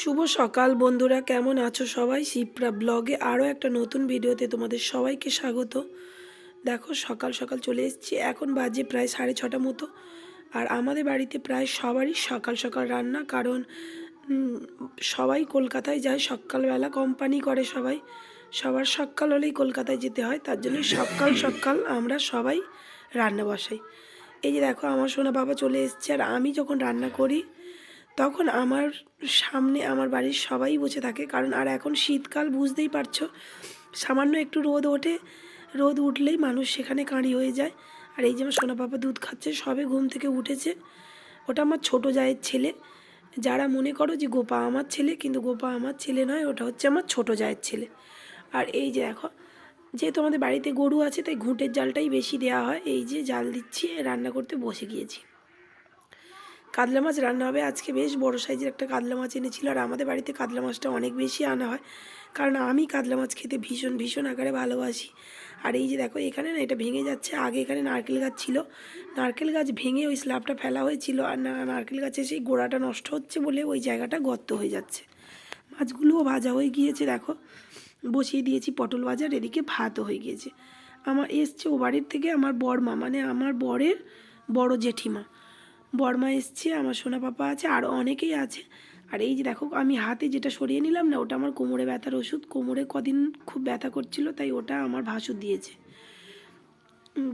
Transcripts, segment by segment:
শুভ সকাল, বন্ধুরা। কেমন আছো সবাই? শিপ্রা ব্লগে আরও একটা নতুন ভিডিওতে তোমাদের সবাইকে স্বাগত। দেখো, সকাল সকাল চলে এসেছি। এখন বাজে প্রায় সাড়ে ছটা মতো। আর আমাদের বাড়িতে প্রায় সবারই সকাল সকাল রান্না, কারণ সবাই কলকাতায় যায়, সকালবেলা কোম্পানি করে সবাই। সবার সকাল হলেই কলকাতায় যেতে হয়, তার জন্য সকাল সকাল আমরা সবাই রান্না বসাই। এই যে দেখো, আমার সোনা বাবা চলে এসছে। আর আমি যখন রান্না করি তখন আমার সামনে আমার বাড়ির সবাই বসে থাকে। কারণ আর এখন শীতকাল, বুঝতেই পারছ? সামান্য একটু রোদ ওঠে, রোদ উঠলেই মানুষ সেখানে কাঁড়ি হয়ে যায়। আর এই যে আমার সোনা বাবা দুধ খাচ্ছে, সবে ঘুম থেকে উঠেছে। ওটা আমার ছোট জায়ের ছেলে। যারা মনে করো যে গোপা আমার ছেলে, কিন্তু গোপা আমার ছেলে নয়, ওটা হচ্ছে আমার ছোট জায়ের ছেলে। আর এই যে দেখো, যেহেতু আমাদের বাড়িতে গরু আছে, তাই ঘুঁটের জালটাই বেশি দেওয়া হয়। এই যে জাল দিচ্ছি, রান্না করতে বসে গিয়েছি। কাতলা মাছ রান্না হবে। আজকে বেশ বড় সাইজের একটা কাতলা মাছ এনেছিল আর আমাদের বাড়িতে কাতলা মাছটা অনেক বেশি আনা হয়। কারণ আমি কাতলা মাছ খেতে ভীষণ ভীষণ আকারে ভালোবাসি। আর এই যে দেখো, এখানে না এটা ভেঙে যাচ্ছে। আগে এখানে নারকেল গাছ ছিল। নারকেল গাছ ভেঙে ওই স্ল্যাবটা ফেলা হয়েছিল আর নারকেল গাছে সেই গোড়াটা নষ্ট হচ্ছে বলে ওই জায়গাটা গর্ত হয়ে যাচ্ছে। মাছগুলোও ভাজা হয়ে গিয়েছে, দেখো। বসিয়ে দিয়েছি পটল বাজার এদিকে ভাতও হয়ে গিয়েছে। আমার এসছে ও বাড়ির থেকে আমার বড়মা মানে আমার বরের বড় জেঠিমা। বর্মা এসছে, আমার সোনা পাপা আছে আরও অনেকেই আছে। আর এই যে দেখো, আমি হাতে যেটা সরিয়ে নিলাম না, ওটা আমার কোমরে ব্যথার ওষুধ। কোমরে কদিন খুব ব্যথা করছিল, তাই ওটা আমার ভাসুর দিয়েছে।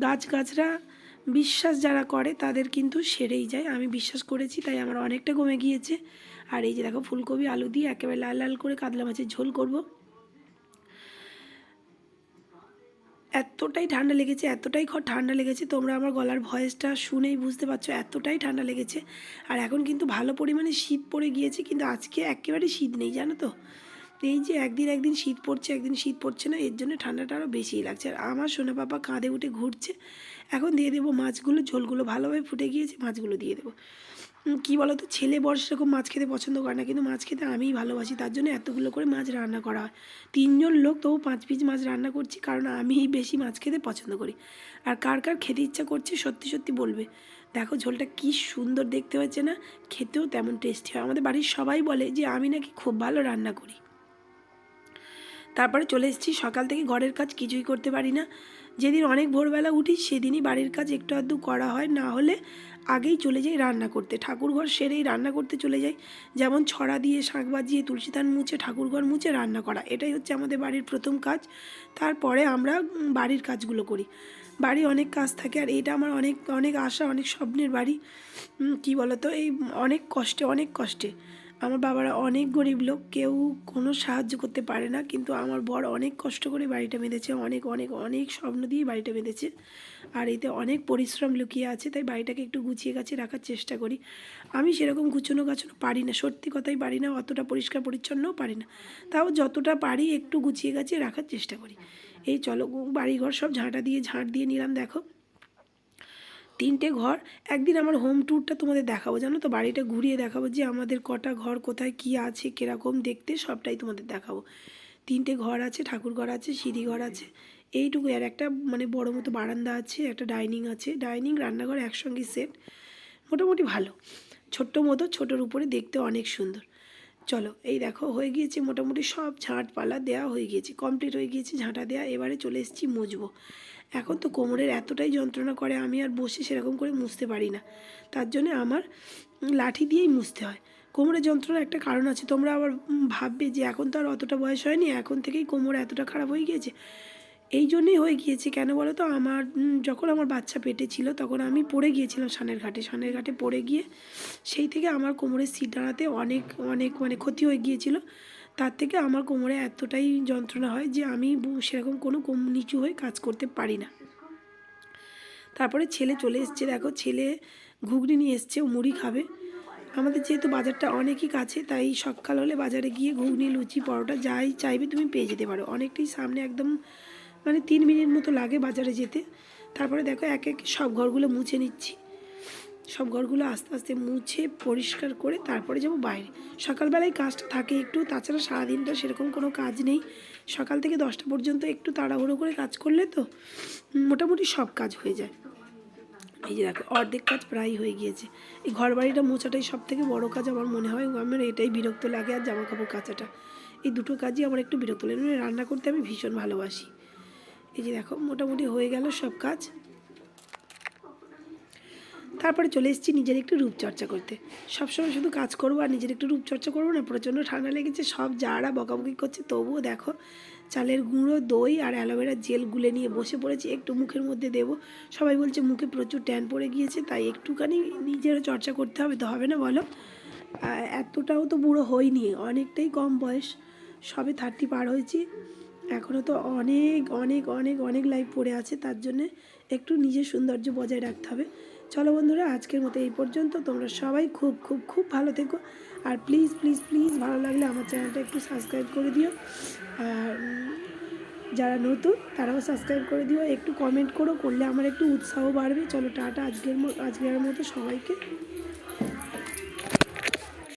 গাছ গাছরা বিশ্বাস যারা করে, তাদের কিন্তু সেরেই যায়। আমি বিশ্বাস করেছি, তাই আমার অনেকটা কমে গিয়েছে। আর এই যে দেখো, ফুলকপি, আলু দিয়ে একেবারে লাল লাল করে কাতলা মাছের ঝোল করব। এতটাই ঠান্ডা লেগেছে, এতটাই খ- ঠান্ডা লেগেছে, তোমরা আমার গলার ভয়েসটা শুনেই বুঝতে পারছ, এতটাই ঠান্ডা লেগেছে। আর এখন কিন্তু ভালো পরিমাণে শীত পড়ে গিয়েছে, কিন্তু আজকে একেবারে শীত নেই, জানো তো? এই যে একদিন একদিন শীত পড়ছে, একদিন শীত পড়ছে না, এর জন্য ঠান্ডাটা আরও বেশিই লাগছে। আর আমার সোনা পাপা কাঁধে উঠে ঘুরছে, এখন দিয়ে দেবো মাছগুলো, ঝোলগুলো ভালোভাবে ফুটে গিয়েছে, মাছগুলো দিয়ে দেবো। কী বলো তো ছেলে বড় সেরকম মাছ খেতে পছন্দ করে না, কিন্তু মাছ খেতে আমিই ভালোবাসি, তার জন্য এতগুলো করে মাছ রান্না করা হয়। তিনজন লোক, তবু পাঁচ পিস মাছ রান্না করছি, কারণ আমিই বেশি মাছ খেতে পছন্দ করি। আর কার কার খেতে ইচ্ছা করছে, সত্যি সত্যি বলবে। দেখো, ঝোলটা কি সুন্দর দেখতে হচ্ছে না? খেতেও তেমন টেস্টি হয়। আমাদের বাড়ির সবাই বলে যে, আমি নাকি খুব ভালো রান্না করি। তারপরে চলে এসেছি, সকাল থেকে ঘরের কাজ কিছুই করতে পারি না। যেদিন অনেক ভোরবেলা উঠি, সেদিনই বাড়ির কাজ একটু আধটু করা হয়, না হলে আগেই চলে যাই রান্না করতে। ঠাকুরঘর সেরেই রান্না করতে চলে যাই। যেমন ছড়া দিয়ে শাঁখ বাজিয়ে তুলসী থান মুছে ঠাকুরঘর মুছে রান্না করা। এটাই হচ্ছে আমাদের বাড়ির প্রথম কাজ। তারপরে আমরা বাড়ির কাজগুলো করি। বাড়ি অনেক কাজ থাকে আর এটা আমার অনেক অনেক আশা, অনেক স্বপ্নের বাড়ি। কী বলতো? এই অনেক কষ্টে অনেক কষ্টে। আমার বাবারা অনেক গরিব লোক, কেউ কোনো সাহায্য করতে পারে না, কিন্তু আমার বর অনেক কষ্ট করে বাড়িটা বেঁধেছে, অনেক অনেক অনেক স্বপ্ন দিয়ে বাড়িটা বেঁধেছে। আর এতে অনেক পরিশ্রম লুকিয়ে আছে, তাই বাড়িটাকে একটু গুছিয়ে গাছিয়ে রাখার চেষ্টা করি। আমি সেরকম গুছানো গাছানো পারি না, সত্যি কথাই পারি না, অতটা পরিষ্কার পরিচ্ছন্নও পারি না। তাও যতটা পারি একটু গুছিয়ে গাছিয়ে রাখার চেষ্টা করি। এই চলো বাড়িঘর সব ঝাঁটা দিয়ে, ঝাঁট দিয়ে নিলাম, দেখো। তিনটে ঘর, একদিন আমার হোম ট্যুরটা তোমাদের দেখাবো, জানো তো? বাড়িটা ঘুরিয়ে দেখাবো যে আমাদের কটা ঘর কোথায় কি আছে, কীরকম দেখতে, সবটাই তোমাদের দেখাবো। তিনটে ঘর আছে, ঠাকুর ঘর আছে, সিঁড়ি ঘর আছে, এইটুকু। আর একটা মানে বড় মতো বারান্দা আছে, একটা ডাইনিং আছে। ডাইনিং রান্নাঘর একসঙ্গে সেট মোটামুটি ভালো। ছোট্ট মতো, ছোটোর উপরে দেখতে অনেক সুন্দর। চলো, এই দেখো, হয়ে গিয়েছে মোটামুটি সব ঝাঁট পালা দেওয়া হয়ে গিয়েছে কমপ্লিট হয়ে গিয়েছে ঝাঁটা দেওয়া এবারে চলে এসেছি মুছবো। এখন তো কোমরের এতটাই যন্ত্রণা করে আমি আর বসে সেরকম করে মুছতে পারি না। তার জন্য আমার লাঠি দিয়েই মুছতে হয়। কোমরের যন্ত্রণার একটা কারণ আছে। তোমরা আবার ভাববে যে এখন তো আর অতটা বয়স হয়নি, এখন থেকেই কোমর এতটা খারাপ হয়ে গিয়েছে। এই জন্যই হয়ে গিয়েছে। কেন বলো তো? আমার যখন আমার বাচ্চা পেটে ছিল, তখন আমি পড়ে গিয়েছিলাম সানের ঘাটে। সানের ঘাটে পড়ে গিয়ে সেই থেকে আমার কোমরের সিট দাঁড়াতে অনেক অনেক মানে ক্ষতি হয়ে গিয়েছিল। তার থেকে আমার কোমরে এতটাই যন্ত্রণা হয় যে আমি সেরকম কোনো কম নিচু হয়ে কাজ করতে পারি না। তারপরে ছেলে চলে এসছে। দেখো ছেলে ঘুগনি নিয়ে এসছে, ও মুড়ি খাবে। আমাদের যেহেতু বাজারটা অনেকই কাছে, তাই সকাল হলে বাজারে গিয়ে ঘুগনি, লুচি, পরোটা যাই চাইবে তুমি পেয়ে যেতে পারো। অনেকটাই সামনে একদম মানে তিন মিনিট মতো লাগে বাজারে যেতে। তারপরে দেখো এক এক সব ঘরগুলো মুছে নিচ্ছি। সব ঘরগুলো আস্তে আস্তে মুছে পরিষ্কার করে তারপরে যাব বাইরে। সকালবেলায় কাজটা থাকে একটু, তাছাড়া সারাদিনটা সেরকম কোনো কাজ নেই। সকাল থেকে দশটা পর্যন্ত একটু তাড়াহুড়ো করে কাজ করলে তো মোটামুটি সব কাজ হয়ে যায়। এই যে দেখো, অর্ধেক কাজ প্রায় হয়ে গিয়েছে। এই ঘর বাড়িটা মোছাটাই সব থেকে বড়ো কাজ আমার মনে হয়। আমার এটাই বিরক্ত লাগে আর জামা কাপড় কাচাটা। এই দুটো কাজই আমার একটু বিরক্ত লাগে। মানে রান্না করতে আমি ভীষণ ভালোবাসি। এই যে দেখো, মোটামুটি হয়ে গেল সব কাজ। তারপরে চলে এসেছি নিজের একটু রূপচর্চা করতে। সবসময় শুধু কাজ করব আর নিজের একটু রূপচর্চা করব না, প্রচণ্ড ঠান্ডা লেগেছে, সব যারা বকাবকি করছে তবুও দেখো, চালের গুঁড়ো, দই আর অ্যালোভেরা জেল গুলে নিয়ে বসে পড়েছি, একটু মুখের মধ্যে দেবো। সবাই বলছে মুখে প্রচুর ট্যান পড়ে গিয়েছে, তাই একটুখানি নিজেরও চর্চা করতে হবে, তো হবে না বলো? এতটাও তো বুড়ো হয়নি অনেকটাই কম বয়স, সবে থার্টি পার হয়েছি। এখনও তো অনেক অনেক অনেক অনেক লাইফ পড়ে আছে, তার জন্যে একটু নিজের সৌন্দর্য বজায় রাখতে হবে। চলো বন্ধুরা, আজকের মতো এই পর্যন্ত। তোমরা সবাই খুব খুব খুব ভালো থেকো। আর প্লিজ প্লিজ প্লিজ ভালো লাগলে আমার চ্যানেলটা একটু সাবস্ক্রাইব করে দিও। আর যারা নতুন, তারাও সাবস্ক্রাইব করে দিও। একটু কমেন্ট করো, করলে আমার একটু উৎসাহ বাড়বে। চলো, টাটা আজকের মতো আজকের মতো সবাইকে।